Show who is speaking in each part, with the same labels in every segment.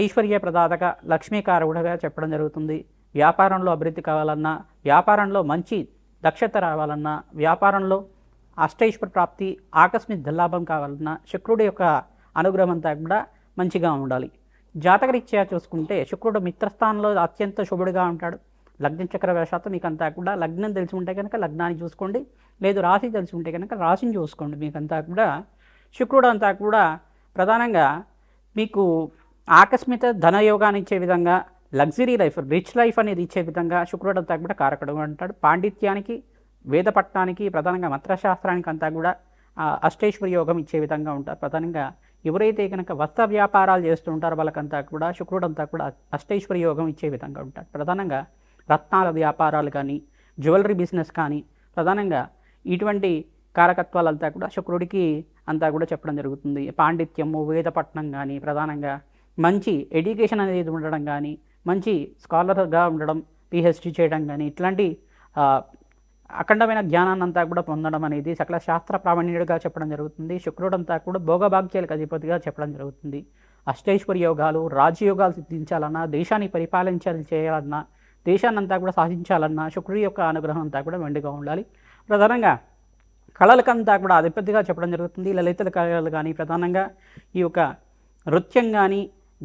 Speaker 1: ఐశ్వర్య ప్రదాతక లక్ష్మీకారకుడిగా చెప్పడం జరుగుతుంది. వ్యాపారంలో అభివృద్ధి కావాలన్నా వ్యాపారంలో మంచి దక్షత రావాలన్నా వ్యాపారంలో అష్టైశ్వర ప్రాప్తి ఆకస్మిక దల్లాభం కావాలన్నా శుక్రుడి యొక్క అనుగ్రహం అంతా కూడా మంచిగా ఉండాలి. జాతకరీత్యా చూసుకుంటే శుక్రుడు మిత్రస్థానంలో అత్యంత శుభుడిగా ఉంటాడు. లగ్న చక్ర వేషాత్తు మీకు అంతా కూడా లగ్నం తెలిసి ఉంటే కనుక లగ్నాన్ని చూసుకోండి. లేదు రాశి తెలిసి ఉంటే కనుక రాశిని చూసుకోండి. మీకంతా కూడా శుక్రుడు అంతా కూడా ప్రధానంగా మీకు ఆకస్మిక ధనయోగాన్ని ఇచ్చే విధంగా లగ్జరీ లైఫ్ రిచ్ లైఫ్ అనేది ఇచ్చే విధంగా శుక్రుడు అంతా కూడా కారకుడు అంటాడు. పాండిత్యానికి వేదపట్నానికి ప్రధానంగా మంత్రశాస్త్రానికి అంతా కూడా ఆ, అష్టేశ్వర యోగం ఇచ్చే విధంగా ఉంటారు. ప్రధానంగా ఎవరైతే కనుక వస్త్ర వ్యాపారాలు చేస్తుంటారో వాళ్ళకంతా కూడా శుక్రుడు అంతా కూడా అష్టేశ్వరి యోగం ఇచ్చే విధంగా ఉంటాడు. ప్రధానంగా రత్నాల వ్యాపారాలు కానీ జ్యువెలరీ బిజినెస్ కానీ ప్రధానంగా ఇటువంటి కారకత్వాలంతా కూడా శుక్రుడికి అంతా కూడా చెప్పడం జరుగుతుంది. పాండిత్యము వేదపట్నం కానీ ప్రధానంగా మంచి ఎడ్యుకేషన్ అనేది ఉండడం కానీ మంచి స్కాలర్గా ఉండడం పిహెచ్డి చేయడం కానీ ఇట్లాంటి అఖండమైన జ్ఞానాన్ని అంతా కూడా పొందడం అనేది సకల శాస్త్ర ప్రావీణ్యుడిగా చెప్పడం జరుగుతుంది. శుక్రుడంతా కూడా భోగభాగ్యాలకు అధిపతిగా చెప్పడం జరుగుతుంది. అష్టైశ్వర యోగాలు రాజయోగాలు సిద్ధించాలన్నా దేశాన్ని పరిపాలించాలి చేయాలన్నా దేశాన్నంతా కూడా సాధించాలన్నా శుక్రుడి యొక్క అనుగ్రహం అంతా కూడా వెండిగా ఉండాలి. ప్రధానంగా కళలకంతా కూడా అధిపతిగా చెప్పడం జరుగుతుంది. లలిత కళలు కానీ ప్రధానంగా ఈ యొక్క నృత్యం కానీ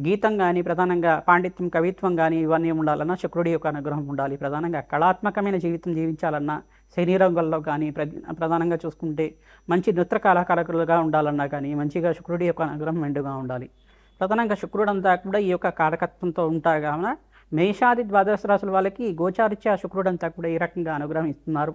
Speaker 1: గీతం కానీ ప్రధానంగా పాండిత్యం కవిత్వం కానీ ఇవన్నీ ఉండాలన్నా శుక్రుడి యొక్క అనుగ్రహం ఉండాలి. ప్రధానంగా కళాత్మకమైన జీవితం జీవించాలన్నా శని కానీ ప్ర- ప్రధానంగా చూసుకుంటే మంచి నృత్య కళాకారకులుగా ఉండాలన్నా కానీ మంచిగా శుక్రుడి యొక్క అనుగ్రహం మెండుగా ఉండాలి. ప్రధానంగా శుక్రుడంతా కూడా ఈ యొక్క కారకత్వంతో ఉంటాగా కావున మేషాది ద్వాదశ రాశుల వాళ్ళకి గోచారిత్య శుక్రుడంతా కూడా ఈ రకంగా అనుగ్రహం ఇస్తున్నారు.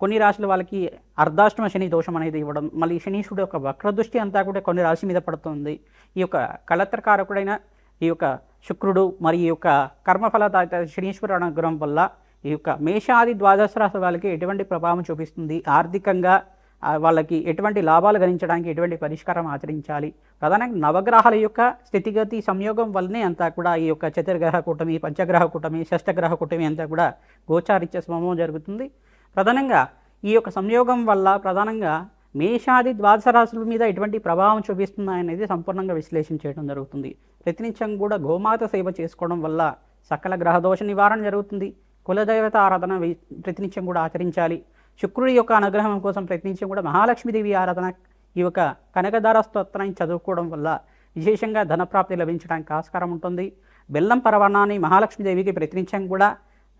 Speaker 1: కొన్ని రాశుల వాళ్ళకి అర్ధాష్టమ శని దోషం అనేది ఇవ్వడం మళ్ళీ శనీశ్వరుడు యొక్క వక్రదృష్టి అంతా కూడా కొన్ని రాశి మీద పడుతుంది. ఈ యొక్క కళత్రకారకుడైన ఈ యొక్క శుక్రుడు మరి ఈ యొక్క కర్మఫలదాత శనీశ్వర అనుగ్రహం వల్ల ఈ యొక్క మేషాది ద్వాదశ రాశి వాళ్ళకి ఎటువంటి ప్రభావం చూపిస్తుంది? ఆర్థికంగా వాళ్ళకి ఎటువంటి లాభాలు గణించడానికి ఎటువంటి పరిష్కారం ఆచరించాలి? ప్రధానంగా నవగ్రహాల యొక్క స్థితిగతి సంయోగం వల్లనే అంతా కూడా ఈ యొక్క చతుర్గ్రహ కూటమి పంచగ్రహ కూటమి షష్టగ్రహ కూటమి అంతా కూడా గోచారిత్య సమం జరుగుతుంది. ప్రధానంగా ఈ యొక్క సంయోగం వల్ల ప్రధానంగా మేషాది ద్వాదశ రాశుల మీద ఎటువంటి ప్రభావం చూపిస్తున్నాయనేది సంపూర్ణంగా విశ్లేషణ చేయడం జరుగుతుంది. ప్రతినిత్యం కూడా గోమాత సేవ చేసుకోవడం వల్ల సకల గ్రహదోష నివారణ జరుగుతుంది. కులదైవత ఆరాధన ప్రతినిత్యం కూడా ఆచరించాలి. శుక్రుడి యొక్క అనుగ్రహం కోసం ప్రయత్నించి కూడా మహాలక్ష్మీదేవి ఆరాధన ఈ యొక్క కనకధార స్తోత్రాన్ని చదువుకోవడం వల్ల విశేషంగా ధనప్రాప్తి లభించడానికి ఆస్కారం ఉంటుంది. బెల్లం పరవణాన్ని మహాలక్ష్మీదేవికి ప్రతినిత్యం కూడా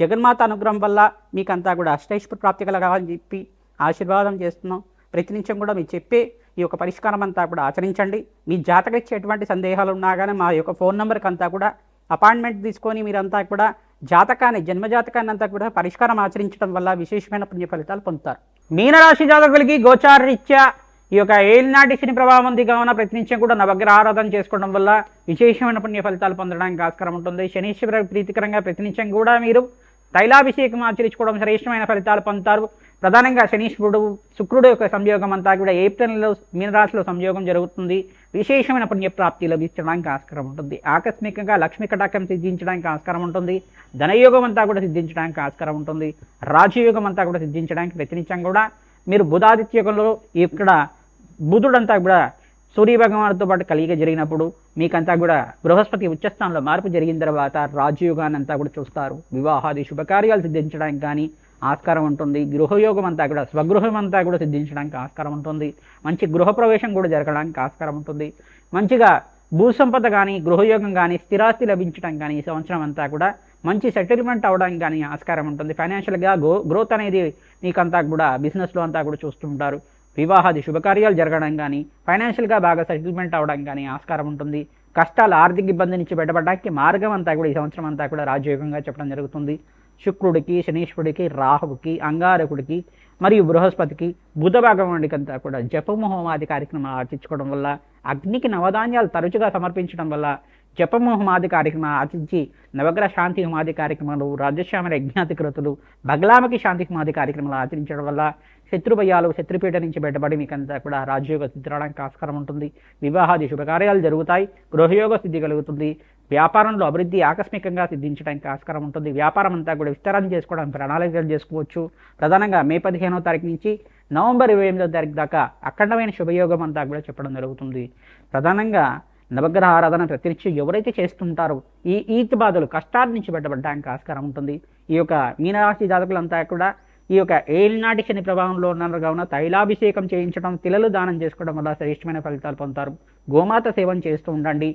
Speaker 1: జగన్మాత అనుగ్రహం వల్ల మీకంతా కూడా అష్టైశ్వర ప్రాప్తి కలగాలని చెప్పి ఆశీర్వాదం చేస్తున్నాం. ప్రతినిత్యం కూడా మీరు చెప్పే ఈ యొక్క పరిష్కారం అంతా కూడా ఆచరించండి. మీ జాతకరీత్యా ఎటువంటి సందేహాలు ఉన్నా కానీ మా యొక్క ఫోన్ నెంబర్కి అంతా కూడా అపాయింట్మెంట్ తీసుకొని మీరంతా కూడా జాతకాన్ని జన్మజాతకాన్ని అంతా కూడా పరిష్కారం ఆచరించడం వల్ల విశేషమైన పుణ్య ఫలితాలు పొందుతారు. మీనరాశి జాతకులకి గోచారరీత్యా ఈ యొక్క ఏలినాటి శని ప్రభావం ఉంది. కావున ప్రతినిత్యం కూడా నవగ్రహ ఆరాధన చేసుకోవడం వల్ల విశేషమైన పుణ్య ఫలితాలు పొందడానికి ఆస్కారం ఉంటుంది. శనీశ్వర ప్రీతికరంగా ప్రతినిత్యం కూడా మీరు తైలాభిషేకం ఆచరించుకోవడం శ్రేష్టమైన ఫలితాలు పొందుతారు. ప్రధానంగా శనీశ్వరుడు శుక్రుడు యొక్క సంయోగం అంతా కూడా ఏప్రిల్లో మీనరాశిలో సంయోగం జరుగుతుంది. విశేషమైన పుణ్యప్రాప్తి లభించడానికి ఆస్కారం ఉంటుంది. ఆకస్మికంగా లక్ష్మీ కటాకం సిద్ధించడానికి ఆస్కారం ఉంటుంది. ధనయోగం అంతా కూడా సిద్ధించడానికి ఆస్కారం ఉంటుంది. రాజయోగం అంతా కూడా సిద్ధించడానికి ప్రతినిత్యం కూడా. మీరు బుధాదిత్య యుగంలో ఇక్కడ బుధుడంతా కూడా సూర్య భగవానుడితో పాటు కలిగి జరిగినప్పుడు మీకంతా కూడా బృహస్పతి ఉచ్చస్థానంలో మార్పు జరిగిన తర్వాత రాజయోగాన్ని అంతా కూడా చూస్తారు. వివాహాది శుభకార్యాలు సిద్ధించడానికి కానీ ఆస్కారం ఉంటుంది. గృహయోగం అంతా కూడా స్వగృహం అంతా కూడా సిద్ధించడానికి ఆస్కారం ఉంటుంది. మంచి గృహప్రవేశం కూడా జరగడానికి ఆస్కారం ఉంటుంది. మంచిగా భూసంపద కానీ గృహయోగం కానీ స్థిరాస్తి లభించడం కానీ ఈ సంవత్సరం అంతా కూడా మంచి సెటిల్మెంట్ అవడానికి కానీ ఆస్కారం ఉంటుంది. ఫైనాన్షియల్గా గ్రో గ్రోత్ అనేది మీకంతా కూడా బిజినెస్లో అంతా కూడా చూస్తుంటారు. వివాహాది శుభకార్యాలు జరగడం కానీ ఫైనాన్షియల్గా బాగా సెటిల్మెంట్ అవడం కానీ ఆస్కారం ఉంటుంది. కష్టాలు ఆర్థిక ఇబ్బంది నుంచి బయటపడడానికి మార్గం అంతా కూడా ఈ సంవత్సరం అంతా కూడా రాజయోగంగా చెప్పడం జరుగుతుంది. శుక్రుడికి శనీశ్వరుడికి రాహువుకి అంగారకుడికి మరియు బృహస్పతికి బుధ భగవానుడికి అంతా కూడా జపమోహమాది కార్యక్రమాలు ఆచరించుకోవడం వల్ల అగ్నికి నవధాన్యాలు తరచుగా సమర్పించడం వల్ల జపమోహమాది కార్యక్రమాలు ఆచరించి నవగ్రహ శాంతి హుమాది కార్యక్రమాలు రాజశ్యామల యజ్ఞాతి కృతులు బగలామకి శాంతి హుమాది కార్యక్రమాలు ఆచరించడం వల్ల శత్రుభయాలు శత్రుపీఠ నుంచి బయటపడి మీకంతా కూడా రాజయోగ సిద్ధి రావడానికి ఆస్కారం ఉంటుంది. వివాహాది శుభకార్యాలు జరుగుతాయి గృహయోగ సిద్ధి కలుగుతుంది వ్యాపారంలో అభివృద్ధి ఆకస్మికంగా సిద్ధించడానికి ఆస్కారం ఉంటుంది. వ్యాపారం అంతా కూడా విస్తరణ చేసుకోవడానికి ప్రణాళికలు చేసుకోవచ్చు. ప్రధానంగా మే పదిహేనో తారీఖు నుంచి నవంబర్ ఇరవై ఎనిమిదో తారీఖు దాకా అఖండమైన శుభయోగం అంతా కూడా చెప్పడం జరుగుతుంది. ప్రధానంగా నవగ్రహ ఆరాధన ప్రతినిత్యం ఎవరైతే చేస్తుంటారో ఈ ఈతి బాధలు కష్టాల నుంచి బయటపడడానికి ఆస్కారం ఉంటుంది. ఈ యొక్క మీనరాశి జాతకులంతా కూడా ఈ యొక్క ఏలినాటి శని ప్రభావంలో ఉన్నారు. కావున తైలాభిషేకం చేయించడం తిలలు దానం చేసుకోవడం వల్ల శ్రేష్టమైన ఫలితాలు పొందుతారు. గోమాత సేవను చేస్తూ ఉండండి.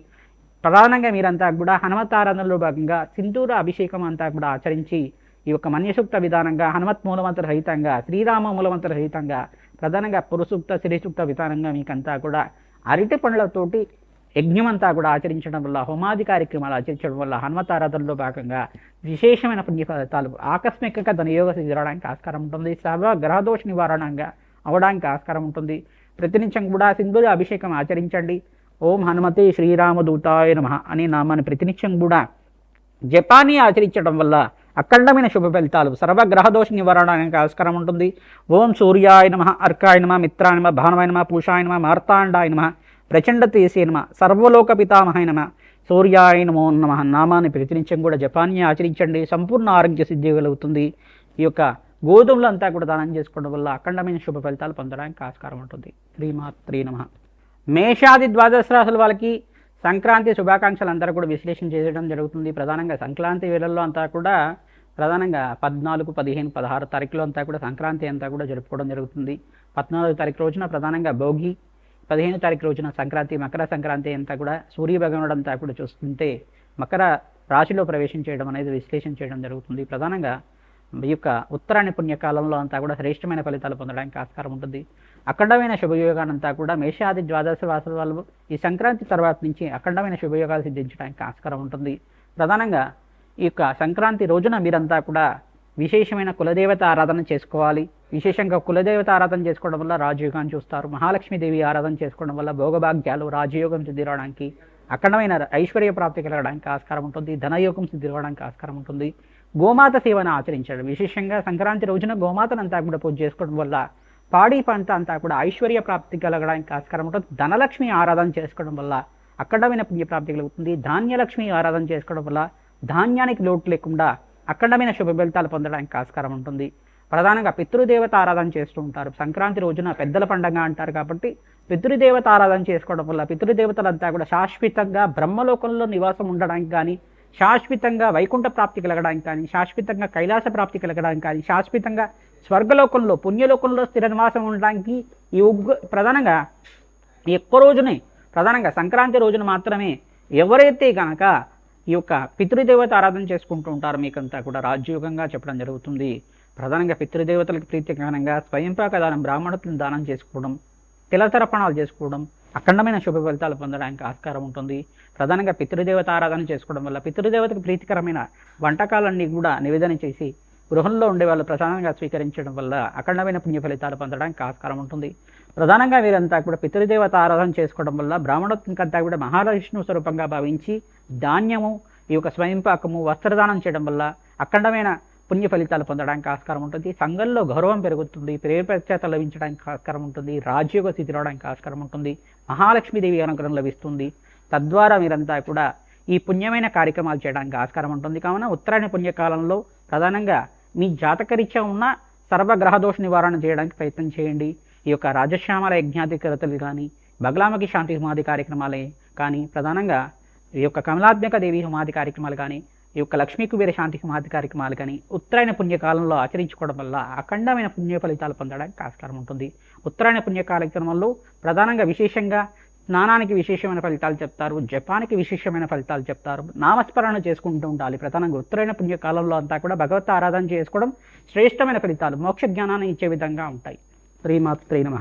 Speaker 1: ప్రధానంగా మీరంతా కూడా హనుమత్ ఆరాధనలో భాగంగా సింధూర అభిషేకం అంతా కూడా ఆచరించి ఈ యొక్క మన్యసూక్త విధానంగా హనుమత్ మూలమంత్ర రహితంగా శ్రీరామ మూలమంత్ర రహితంగా ప్రధానంగా పురుసూక్త శ్రీసూక్త విధానంగా మీకంతా కూడా అరటి పండ్లతోటి యజ్ఞమంతా కూడా ఆచరించడం వల్ల హోమాది కార్యక్రమాలు ఆచరించడం వల్ల హనుమతారాధనలో భాగంగా విశేషమైన పుణ్య ఫలితాలు ఆకస్మికంగా ధనయోగ సిద్ధి రావడానికి ఆస్కారం ఉంటుంది. సర్వ గ్రహదోష నివారణంగా అవడానికి ఆస్కారం ఉంటుంది. ప్రతినిత్యం కూడా సింధుల అభిషేకం ఆచరించండి. ఓం హనుమతే శ్రీరామదూతాయ నమ అనే నామాన్ని ప్రతినిత్యం కూడా జపాన్ని ఆచరించడం వల్ల అఖండమైన శుభ ఫలితాలు సర్వగ్రహదోష నివారణానికి ఆస్కారం ఉంటుంది. ఓం సూర్యాయ నమ అర్కాయ నమ మిత్రాయ నమ భానవాయ నమ పూషాయ నమ మార్తాండాయ నమ ప్రచండత తేసే నమ సర్వలోక పితామహాయ నమ. సూర్యాయ నమో నమ. నామాన్ని ప్రతినిత్యం కూడా జపాన్ని ఆచరించండి. సంపూర్ణ ఆరోగ్య సిద్ధి కలుగుతుంది. ఈ యొక్క గోధుమలు అంతా కూడా దానం చేసుకోవడం వల్ల అఖండమైన శుభ ఫలితాలు పొందడానికి ఆస్కారం ఉంటుంది. శ్రీమాత్రీ నమ. మేషాది ద్వాదశ రాశుల వాళ్ళకి సంక్రాంతి శుభాకాంక్షలు అంతా కూడా విశ్లేషణ చేయడం జరుగుతుంది. ప్రధానంగా సంక్రాంతి వేళల్లో అంతా కూడా ప్రధానంగా పద్నాలుగు పదిహేను పదహారు తారీఖులో అంతా కూడా సంక్రాంతి అంతా కూడా జరుపుకోవడం జరుగుతుంది. పద్నాలుగు తారీఖు రోజున ప్రధానంగా భోగి పదిహేను తారీఖు రోజున సంక్రాంతి మకర సంక్రాంతి అంతా కూడా సూర్యభగవనుడు అంతా కూడా చూస్తుంటే మకర రాశిలో ప్రవేశం చేయడం అనేది విశ్లేషణ చేయడం జరుగుతుంది. ప్రధానంగా ఈ యొక్క ఉత్తరాయణ పుణ్యకాలంలో అంతా కూడా శ్రేష్టమైన ఫలితాలు పొందడానికి ఆస్కారం ఉంటుంది. అఖండమైన శుభయోగానంతా కూడా మేషాది ద్వాదశ వాసుల వాళ్ళు ఈ సంక్రాంతి తర్వాత నుంచి అఖండమైన శుభయోగాలు సిద్ధించడానికి ఆస్కారం ఉంటుంది. ప్రధానంగా ఈ యొక్క సంక్రాంతి రోజున మీరంతా కూడా విశేషమైన కులదేవత ఆరాధన చేసుకోవాలి. విశేషంగా కులదేవత ఆరాధన చేసుకోవడం వల్ల రాజయోగాన్ని చూస్తారు. మహాలక్ష్మీదేవి ఆరాధన చేసుకోవడం వల్ల భోగభాగ్యాలు రాజయోగం సిద్ధిరావడానికి అఖండమైన ఐశ్వర్య ప్రాప్తి కలగడానికి ఆస్కారం ఉంటుంది. ధనయోగం సిద్ధిరవడానికి ఆస్కారం ఉంటుంది. గోమాత సేవను ఆచరించడం విశేషంగా సంక్రాంతి రోజున గోమాతను అంతా కూడా పూజ చేసుకోవడం వల్ల పాడి పంట అంతా కూడా ఐశ్వర్య ప్రాప్తి కలగడానికి ఆస్కారం ఉంటుంది. ధనలక్ష్మి ఆరాధన చేసుకోవడం వల్ల అఖండమైన పుణ్యప్రాప్తి కలుగుతుంది. ధాన్యలక్ష్మి ఆరాధన చేసుకోవడం వల్ల ధాన్యానికి లోటు లేకుండా అఖండమైన శుభ ఫలితాలు పొందడానికి ఆస్కారం ఉంటుంది. ప్రధానంగా పితృదేవత ఆరాధన చేస్తూ ఉంటారు. సంక్రాంతి రోజున పెద్దల పండగ అంటారు కాబట్టి పితృదేవత ఆరాధన చేసుకోవడం వల్ల పితృదేవతలంతా కూడా శాశ్వతంగా బ్రహ్మలోకంలో నివాసం ఉండడానికి కానీ శాశ్వతంగా వైకుంఠ ప్రాప్తి కలగడానికి కానీ శాశ్వతంగా కైలాస ప్రాప్తి కలగడానికి కానీ శాశ్వతంగా స్వర్గలోకంలో పుణ్యలోకంలో స్థిర నివాసం ఉండడానికి ఈ ఉగ్గు ప్రధానంగా ఎక్కువ రోజునే ప్రధానంగా సంక్రాంతి రోజున మాత్రమే ఎవరైతే గనక ఈ యొక్క పితృదేవత ఆరాధన చేసుకుంటూ ఉంటారో మీకంతా కూడా రాజ్యోగంగా చెప్పడం జరుగుతుంది. ప్రధానంగా పితృదేవతలకు ప్రీతికరంగా స్వయంపాక దానం బ్రాహ్మణులను దానం చేసుకోవడం తిలతర్పణాలు చేసుకోవడం అఖండమైన శుభ ఫలితాలు పొందడానికి ఆస్కారం ఉంటుంది. ప్రధానంగా పితృదేవత ఆరాధన చేసుకోవడం వల్ల పితృదేవతకు ప్రీతికరమైన వంటకాలన్నీ కూడా నివేదన చేసి గృహంలో ఉండే వాళ్ళు ప్రధానంగా స్వీకరించడం వల్ల అఖండమైన పుణ్య ఫలితాలు పొందడానికి ఆస్కారం ఉంటుంది. ప్రధానంగా వీరంతా కూడా పితృదేవత ఆరాధన చేసుకోవడం వల్ల బ్రాహ్మణత్వంకంతా కూడా మహావిష్ణువు స్వరూపంగా భావించి ధాన్యము ఈ యొక్క స్వయంపాకము వస్త్రదానం చేయడం వల్ల అఖండమైన పుణ్య ఫలితాలు పొందడానికి ఆస్కారం ఉంటుంది. సంఘంలో గౌరవం పెరుగుతుంది. ప్రేమ ప్రఖ్యాత లభించడానికి ఆస్కారం ఉంటుంది. రాజ్యోగ స్థితి రావడానికి ఆస్కారం ఉంటుంది. మహాలక్ష్మీదేవి అనుగ్రహం లభిస్తుంది. తద్వారా మీరంతా కూడా ఈ పుణ్యమైన కార్యక్రమాలు చేయడానికి ఆస్కారం ఉంటుంది. కావున ఉత్తరాయణ పుణ్యకాలంలో ప్రధానంగా మీ జాతకరీత్యా ఉన్న సర్వగ్రహదోష నివారణ చేయడానికి ప్రయత్నం చేయండి. ఈ యొక్క రాజశ్యామల యజ్ఞాధికరతలు కానీ బగలామకి శాంతి హుమాది కార్యక్రమాలే కానీ ప్రధానంగా ఈ యొక్క కమలాత్మక దేవి సమాధి కార్యక్రమాలు కానీ ఈ యొక్క లక్ష్మీ కుబేర శాంతి సమాధి కార్యక్రమాలు కానీ ఉత్తరాయణ పుణ్యకాలంలో ఆచరించుకోవడం వల్ల అఖండమైన పుణ్య ఫలితాలు పొందడానికి ఆస్కారం ఉంటుంది. ఉత్తరాయణ పుణ్య కార్యక్రమంలో ప్రధానంగా విశేషంగా స్నానానికి విశేషమైన ఫలితాలు చెప్తారు జపానికి విశేషమైన ఫలితాలు చెప్తారు నామస్మరణ చేసుకుంటూ ఉండాలి. ప్రధానంగా ఉత్తరైన పుణ్యకాలంలో అంతా కూడా భగవత్ ఆరాధన చేసుకోవడం శ్రేష్టమైన ఫలితాలు మోక్ష జ్ఞానాన్ని ఇచ్చే విధంగా ఉంటాయి. శ్రీమాత్రే నమ.